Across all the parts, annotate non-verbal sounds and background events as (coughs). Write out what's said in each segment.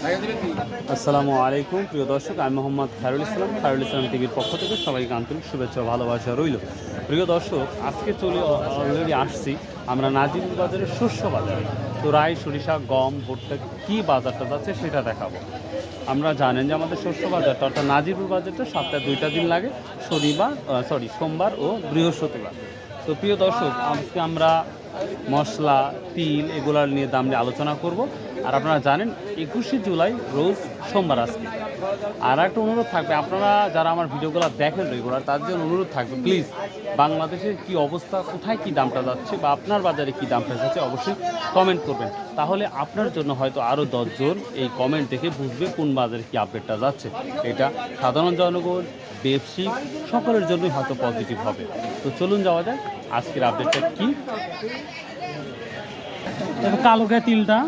আসসালামু আলাইকুম, প্রিয় দর্শক, আমি মোহাম্মদ খায়রুল ইসলাম খায়রুল ইসলাম টিভির পক্ষ থেকে সবাইকে আন্তরিক শুভেচ্ছা ভালোবাসা রইল। প্রিয় দর্শক, আজকে চলে অলরেডি আসছি আমরা নাজিরুল বাজারের শস্য বাজারে। তো রায়, সরিষা, গম, ভুট্টা, কী বাজারটা যাচ্ছে সেটা দেখাবো। আমরা জানেন যে আমাদের শস্য বাজারটা, অর্থাৎ নাজিরুল বাজারটা সপ্তাহে দুইটা দিন লাগে, শনিবার সরি সোমবার ও বৃহস্পতিবার। তো প্রিয় দর্শক, আজকে আমরা মশলা, তিল এগুলার নিয়ে দাম নিয়ে আলোচনা করব। আর আপনারা জানেন, একুশে জুলাই রোজ সোমবার আজকে। আর একটা অনুরোধ থাকবে, আপনারা যারা আমার ভিডিওগুলো দেখেন রেগুলার তার জন্য অনুরোধ থাকবে প্লিজ বাংলাদেশের কি অবস্থা, কোথায় কি দামটা যাচ্ছে বা আপনার বাজারে কি দামটা যাচ্ছে অবশ্যই কমেন্ট করবেন। তাহলে আপনার জন্য হয়তো আরও দশজন এই কমেন্ট দেখে বুঝবে কোন বাজারে কি আপডেটটা যাচ্ছে। এটা সাধারণ জনগণ ব্যবসায়িক সকলের জন্যই হয়তো পজিটিভ হবে। তো চলুন যাওয়া যাক, আজকের আপডেটটা কি? কালো গায়ে তিলটা।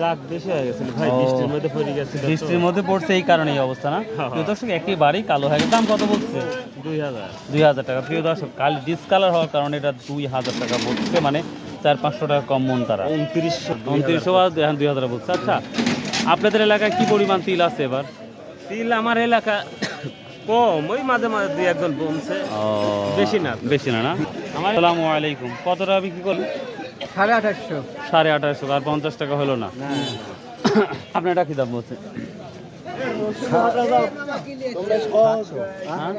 যাক বেশি হয়ে গেছিল। ভাই বৃষ্টির মধ্যে পড়ে গেছে বৃষ্টির মধ্যে পড়ছে এই কারণে এই অবস্থা না? হ্যাঁ, প্রিয় দর্শক একেবারেই কালো হয়ে গেছে। দাম কত বলছে? দুই হাজার। দুই হাজার টাকা। প্রিয় দর্শক কাল ডিসকালার হওয়ার কারণে এটা দুই হাজার টাকা বলছে মানে চার পাঁচশো টাকা কম মন তারা। উনত্রিশশো উনত্রিশশো এখন দুই হাজার বলছে। আচ্ছা আপনাদের এলাকায় কি পরিমাণ তিল আছে এবার? তিল আমার এলাকা কম ওই মাঝে মাঝে দুই একজন বেশি না। বেশি না না? আমার আসসালামু আলাইকুম। কত টাকা বিক্রি করলেন? সাড়ে আঠাশশো। সাড়ে আঠাশশো আর পঞ্চাশ টাকা হলো না। আপনার এটা কি দাম বলছে? হ্যাঁ?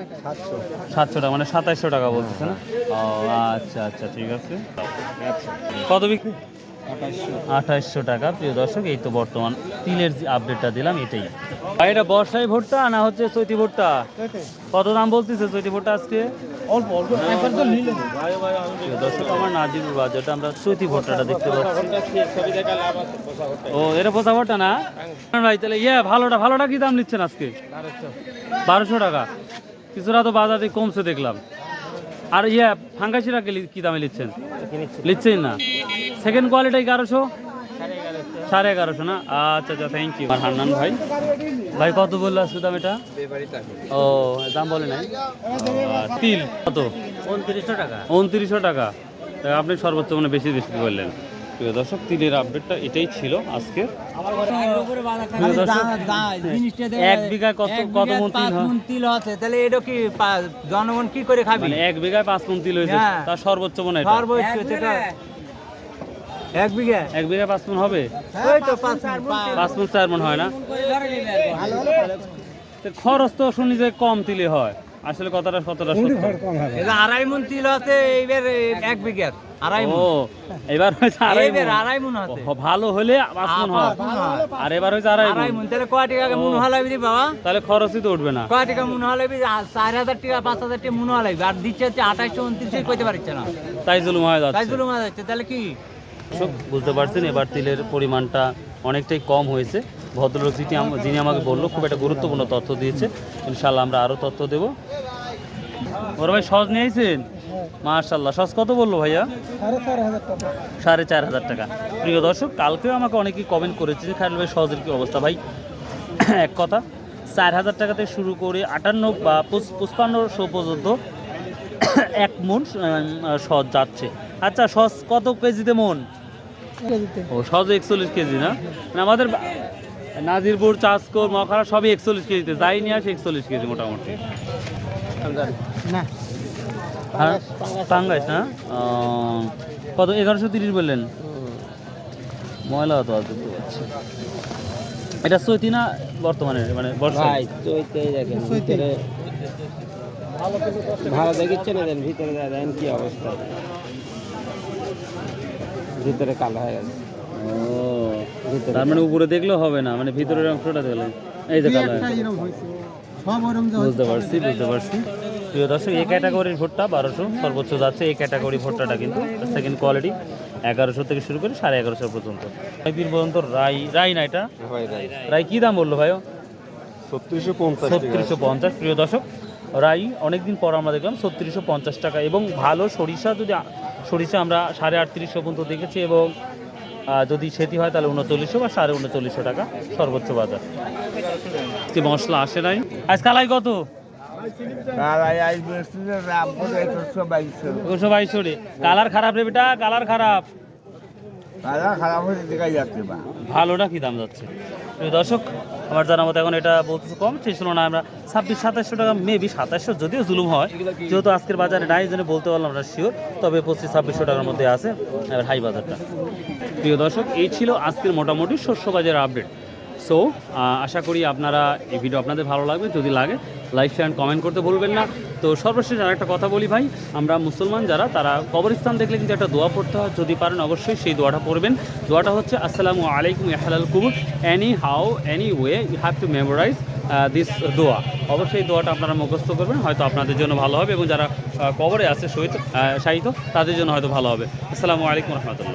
সাতশো টাকা মানে সাতাইশশো টাকা বলতেছে না? ও আচ্ছা আচ্ছা ঠিক আছে। কত বিক্রি? আঠাইশশো টাকা প্রিয় দর্শক এই তো বর্তমান তিলের যে আপডেটটা দিলাম এটাই। এটা বর্ষায় ভুট্টা না হচ্ছে চৈতি ভুট্টা? কত দাম বলতেছে চৈতি ভুট্টা আজকে? অল্প অল্প একবার তো নিলেন। দর্শক আমার নাজিরুল বাজারটা আমরা চৈতি ভুট্টাটা দেখতে পাচ্ছি। ও এটা পোষা ভুট্টা না? হ্যাঁ। ভাই তাহলে ইয়ে ভালোটা ভালোটা কি দাম নিচ্ছেন আজকে? বারোশো। টাকা। কিছুটা তো বাজারে কমছে দেখলাম। আর ইয়ে ফাঙ্গাসিরা কি দামে নিচ্ছেন? নিচ্ছেন না। সেকেন্ড কোয়ালিটি এগারোশো? সাড়ে এগারোশো। না? আচ্ছা আচ্ছা থ্যাংক ইউ আর হান্নান ভাই। ভাই কত বলল আজকে দাম এটা? ও দাম বলে নাই? তিল। কত? উনত্রিশশো টাকা। উনত্রিশশো টাকা। আপনি সর্বোচ্চ মানে বেশি বেশি বললেন প্রিয় দর্শক তিলের আপডেটটা এটাই ছিল আজকে এক বিঘায় কত কত মন তিল আছে। তাহলে এটা কি জনগণ কি করে খাবি? মানে এক বিঘায় পাঁচ মন তিল হয়েছে। হ্যাঁ। তার সর্বোচ্চ মনে হয় এটা। সর্বোচ্চ এক বিঘা? এক বিঘায় পাঁচ মন হবে? ওই তো পাঁচ মন। চার মন হয় না? খরচ তো শুনি যে কম তিলে হয়। আসলে কতটা কতটা এটা আড়াই মন তিল আছে এইবার এক বিঘা আড়াই মন। ও এবার হয়েছে আড়াই মন। আছে। ভালো হলে পাঁচ মন হয়। আর এবার হয়েছে আড়াই আড়াই মন। তাহলে কয় টাকা মন হলাবি রে বাবা? তাহলে খরচই তো উঠবে না। কয় টাকা মন চার হাজার টাকা পাঁচ হাজার টাকা মন হলাবি আর দিচ্ছে হচ্ছে আঠাশশো উনত্রিশশো কইতে পারছে না। তাই জুলুম হয়ে তাই যাচ্ছে জুলুম হয়ে যাচ্ছে তাহলে কি? দর্শক, বুঝতে পারছেন এবার তিলের পরিমাণটা অনেকটাই কম হয়েছে। ভদ্রলোক যিনি যিনি আমাকে বলল খুব একটা গুরুত্বপূর্ণ তথ্য দিয়েছে। ইনশাল্লাহ আমরা আরও তথ্য দেবো। ওর ভাই সজ নিয়েছেন মার্শাল্লাহ সজ কত বলল ভাইয়া? সাড়ে চার হাজার টাকা। প্রিয় দর্শক কালকেও আমাকে অনেকেই কমেন্ট করেছে যে খায়রুল ভাই সজের কী অবস্থা? ভাই (coughs) এক কথা চার হাজার টাকা থেকে শুরু করে আটান্ন বা পঁচ- পঁচপান্নশো পর্যন্ত (coughs) এক মন সজ যাচ্ছে। আচ্ছা সজ কত কেজিতে মন? ও সজ একচল্লিশ কেজি না? মানে আমাদের নাজিরপুর চাষকর মখারা সবই একচল্লিশ কেজিতে। যাই নিয়ে আসে একচল্লিশ কেজি মোটামুটি। না। হ্যাঁ? না? কত? এগারোশো তিরিশ বললেন? ময়লা তো আছে এটা সৈতি না বর্তমানে মানে বর্ষা ভাই চৈতেই দেখেন ভিতরে ভালো দেখিচ্ছে না দেন ভিতরে দেখেন কি অবস্থা। ভিতরে কালো হয়ে গেছে। ও তার মানে উপরে দেখলেও হবে না মানে ভিতরের অংশটা দেখলেন এই যে কালো হয়ে গেছে। বুঝতে পারছি বুঝতে পারছি। প্রিয় দর্শক এই ক্যাটাগরির ভোটটা বারোশো সর্বোচ্চ যাচ্ছে এই ক্যাটাগরি ভোট্টাটা কিন্তু সেকেন্ড কোয়ালিটি এগারোশো থেকে শুরু করে সাড়ে এগারোশো পর্যন্ত। দিন পর্যন্ত রাই রাই না এটা? রাই কি দাম বলল ভাইও? ছত্রিশশো পঞ্চাশ ছত্রিশশো পঞ্চাশ প্রিয় দর্শক। রাই অনেকদিন পর আমরা দেখলাম ছত্রিশশো পঞ্চাশ টাকা। এবং ভালো সরিষা যদি সরিষা আমরা সাড়ে আটত্রিশশো পর্যন্ত দেখেছি এবং যদি সেটি হয় তাহলে উনচল্লিশশো বা সাড়ে উনচল্লিশশো টাকা সর্বোচ্চ বাজার। কি মশলা আসে নাই? আজ কালাই কত কালার খারাপ রে বেটা কালার খারাপ। বাজার খারাপ ভালোটা কি দাম যাচ্ছে? দর্শক, আমার জানা মতো এখন এটা বলতেছে কম, সেই ছিল না আমরা ছাব্বিশ সাতাশশো টাকা মেবি সাতাশশো যদিও জুলুম হয়, যেহেতু আজকের বাজারে নাই জন্য বলতে পারলাম না শিওর তবে পঁচিশ, ছাব্বিশশো টাকার মধ্যে আছে হাই বাজারটা। প্রিয় দর্শক, এই ছিল আজকের মোটামুটি শস্য বাজারের আপডেট সো আশা করি আপনারা এই ভিডিও আপনাদের ভালো লাগবে। যদি লাগে লাইক শেয়ার কমেন্ট করতে ভুলবেন না। তো সর্বশেষ আর একটা কথা বলি ভাই, আমরা মুসলমান যারা, তারা কবরস্থান দেখলে কিন্তু একটা দোয়া পড়তে হয়। যদি পারেন অবশ্যই সেই দোয়াটা পড়বেন। দোয়াটা হচ্ছে, আসসালামু আলাইকুম ইহালাল কুবুর। Anyhow anyway you have to memorise this দোয়া। অবশ্যই দোয়াটা আপনারা মুখস্থ করবেন, হয়তো আপনাদের জন্য ভালো হবে। এবং যারা কবরে আছে, শহীদ শাহিত তাদের জন্য হয়তো ভালো হবে। আসসালামু আলাইকুম রহমতুল্লাহ।